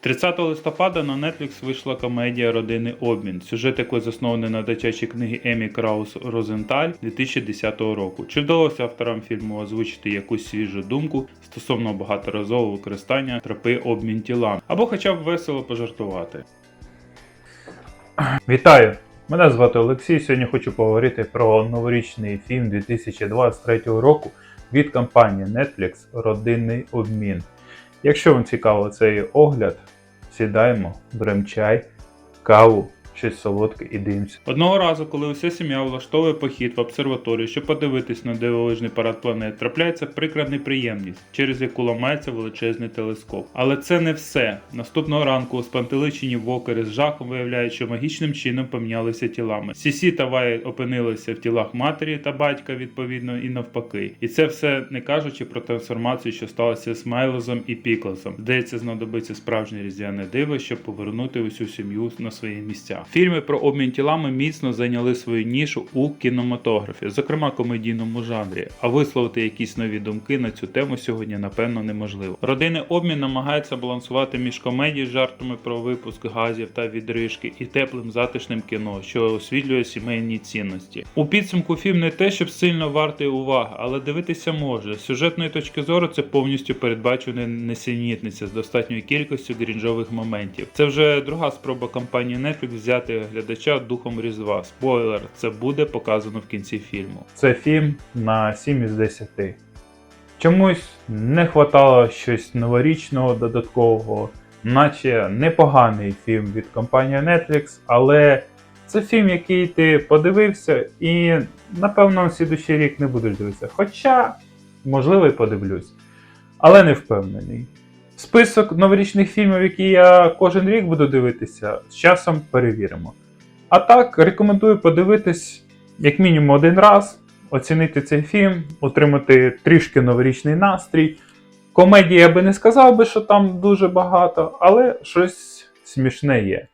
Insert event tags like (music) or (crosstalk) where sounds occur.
30 листопада на Netflix вийшла комедія Родинний обмін, сюжет якої заснований на дитячій книгі Емі Краус Розенталь 2010 року. Чи вдалося авторам фільму озвучити якусь свіжу думку стосовно багаторазового використання тропи обмін тілами, або хоча б весело пожартувати? (clears throat) Вітаю! Мене звати Олексій. Сьогодні хочу поговорити про новорічний фільм 2023 року від компанії Netflix Родинний обмін. Якщо вам цікаво цей огляд, сідаємо, беремо чай, каву, щось солодке і дивимося. Одного разу, коли уся сім'я влаштовує похід в обсерваторію, щоб подивитись на дивовижний парад планет, трапляється прикра неприємність, через яку ламається величезний телескоп. Але це не все. Наступного ранку у спантеличені вокери з жахом виявляють, що магічним чином помінялися тілами. Сісі та Вай опинилися в тілах матері та батька, відповідно, і навпаки. І це все не кажучи про трансформацію, що сталося з Майлозом і Піклсом. Здається, знадобиться справжнє різдвяне диво, щоб повернути усю сім'ю на свої місця. Фільми про обмін тілами міцно зайняли свою нішу у кінематографі, зокрема комедійному жанрі. А висловити якісь нові думки на цю тему сьогодні напевно неможливо. Родинний обмін намагається балансувати між комедією з жартами про випуск газів та відрижки і теплим затишним кіно, що освітлює сімейні цінності. У підсумку фільм не те, щоб сильно вартий уваги, але дивитися може. З сюжетної точки зору це повністю передбачена несенітниця з достатньою кількістю грінжових моментів. Це вже друга спроба компанії Netflix взяти глядача духом різдва. Спойлер, це буде показано в кінці фільму. Це фільм на 7 із 10. Чомусь не хватало щось новорічного, додаткового, наче непоганий фільм від компанії Netflix, але це фільм, який ти подивився, і напевно на слідущий рік не будеш дивитися. Хоча, можливо, і подивлюсь, але не впевнений. Список новорічних фільмів, які я кожен рік буду дивитися, з часом перевіримо. А так, рекомендую подивитись як мінімум один раз, оцінити цей фільм, отримати трішки новорічний настрій. Комедії я би не сказав би, що там дуже багато, але щось смішне є.